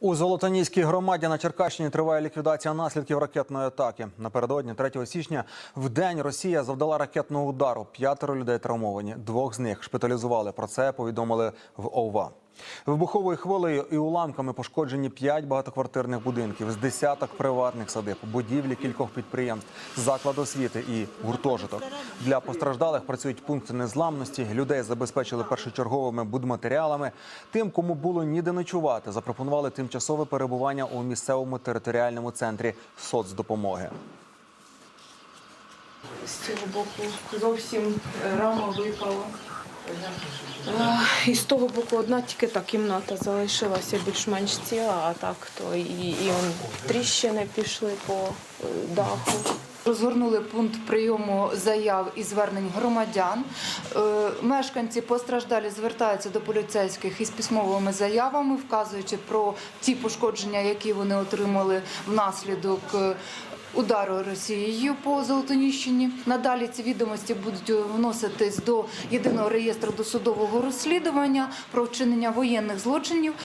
У Золотоніській громаді на Черкащині триває ліквідація наслідків ракетної атаки. Напередодні 3 січня в день Росія завдала ракетного удару. П'ятеро людей травмовані. Двох з них шпиталізували. Про це повідомили в ОВА. Вибуховою хвилею і уламками пошкоджені п'ять багатоквартирних будинків з десяток приватних садиб, будівлі кількох підприємств, заклад освіти і гуртожиток. Для постраждалих працюють пункти незламності. Людей забезпечили першочерговими будматеріалами. Тим, кому було ніде ночувати, запропонували тимчасове перебування у місцевому територіальному центрі соцдопомоги. з цього боку зовсім е, рама випала. Е, І з того боку одна тільки та кімната залишилася більш-менш ціла, а так то і, і он, тріщини пішли по е, даху. Розгорнули пункт прийому заяв і звернень громадян. Е, Мешканці постраждалі звертаються до поліцейських із письмовими заявами, вказуючи про ті пошкодження, які вони отримали внаслідок. Удару Росією по Золотоніщині. Надалі ці відомості будуть вноситись до єдиного реєстру досудового розслідування про вчинення воєнних злочинів